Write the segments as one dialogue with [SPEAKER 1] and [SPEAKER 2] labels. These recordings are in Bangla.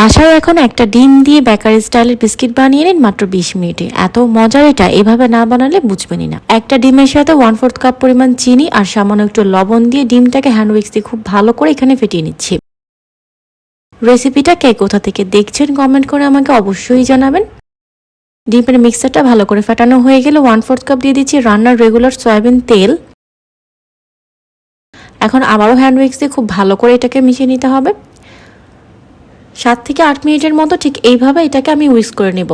[SPEAKER 1] বাসায় এখন একটা ডিম দিয়ে বেকারি স্টাইলের বিস্কিট বানিয়ে নিন মাত্র বিশ মিনিটে। এত মজার এটা, এভাবে না বানালে বুঝবেনই না। একটা ডিমের সাথে ওয়ান ফোর্থ কাপ পরিমাণ চিনি আর সামান্য একটু লবণ দিয়ে ডিমটাকে হ্যান্ড উইক্স দিয়ে খুব ভালো করে এখানে ফেটিয়ে নিচ্ছি। রেসিপিটা কে কোথা থেকে দেখছেন কমেন্ট করে আমাকে অবশ্যই জানাবেন। ডিমের মিক্সারটা ভালো করে ফাটানো হয়ে গেলে ওয়ান ফোর্থ কাপ দিয়ে দিচ্ছি রান্নার রেগুলার সয়াবিন তেল। এখন আবারও হ্যান্ড উইক্স দিয়ে খুব ভালো করে এটাকে মিশিয়ে নিতে হবে। সাত থেকে আট মিনিটের মতো ঠিক এইভাবে এটাকে আমি উইস করে নেব।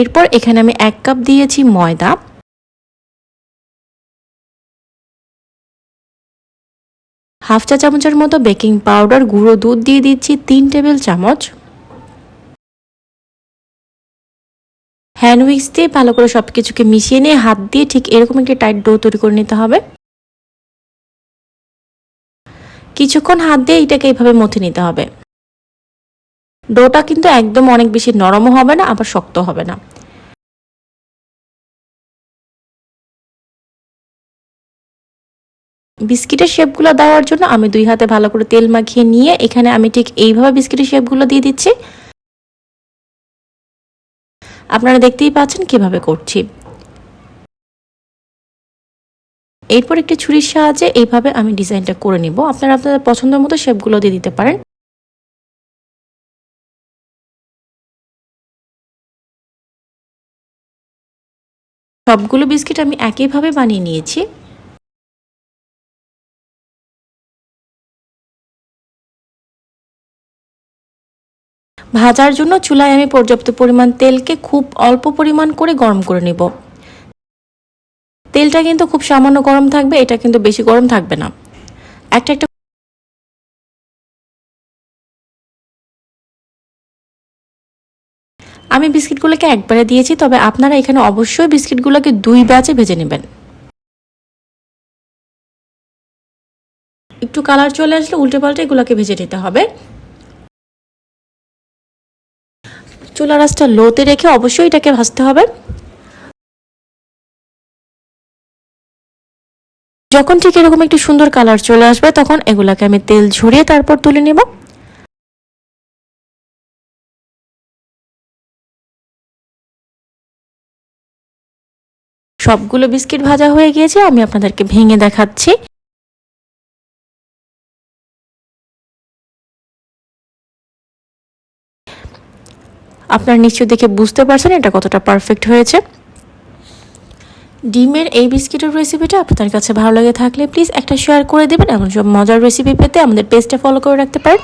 [SPEAKER 1] এরপর এখানে আমি এক কাপ দিয়েছি ময়দা। হাফ চা চামচের মতো বেকিং পাউডার, গুঁড়ো দুধ দিয়ে দিচ্ছি, তিন টেবিল চামচ। হ্যান্ড উইক্স দিয়ে ভালো করে সব কিছুকে মিশিয়ে নিয়ে হাত দিয়ে ঠিক এরকম একটি টাইট ডো তৈরি করে নিতে হবে। কিছুক্ষণ হাত দিয়ে এটাকে এইভাবে মথে নিতে হবে। ডোটা কিন্তু একদম অনেক বেশি নরমও হবে না, আবার শক্ত হবে না। বিস্কিটের শেপগুলো দেওয়ার জন্য আমি দুই হাতে ভালো করে তেল মাখিয়ে নিয়ে এখানে আমি ঠিক এইভাবে বিস্কিটের শেপগুলো দিয়ে দিচ্ছি। আপনারা দেখতেই পাচ্ছেন কীভাবে করছি। এরপর একটি ছুরির সাহায্যে এইভাবে আমি ডিজাইনটা করে নিব। আপনারা আপনাদের পছন্দের মতো শেপগুলো দিয়ে দিতে পারেন। সবগুলো বিস্কিট আমি একইভাবে বানিয়ে নিয়েছি। ভাজার জন্য চুলায় আমি পর্যাপ্ত পরিমাণ তেলকে খুব অল্প পরিমাণ করে গরম করে নেব। তেলটা কিন্তু খুব সামান্য গরম থাকবে, এটা কিন্তু বেশি গরম থাকবে না। একটা একটা আমি বিস্কিটগুলোকে একবারে দিয়েছি, তবে আপনারা এখানে অবশ্যই বিস্কিটগুলোকে দুই ব্যাচে ভেজে নেবেন। একটু কালার চলে আসলে উল্টে পাল্টে এগুলোকে ভেজে নিতে হবে। চুলা রাসটা লোতে রেখে অবশ্যই এটাকে ভাজতে হবে। যখন ঠিক এরকম একটি সুন্দর কালার চলে আসবে, তখন এগুলাকে আমি তেল ঝরিয়ে তারপর তুলে নেব। সবগুলো বিস্কিট ভাজা হয়ে গিয়েছে, আমি আপনাদেরকে ভেঙে দেখাচ্ছি। আপনারা নিশ্চয় দেখে বুঝতে পারছেন এটা কতটা পারফেক্ট হয়েছে। ডিমের এই বিস্কিটের রেসিপিটা আপনার কাছে ভালো লাগে থাকলে প্লিজ একটা শেয়ার করে দেবেন। এমন সব মজার রেসিপি পেতে আমাদের পেজটা ফলো করে রাখতে পারেন।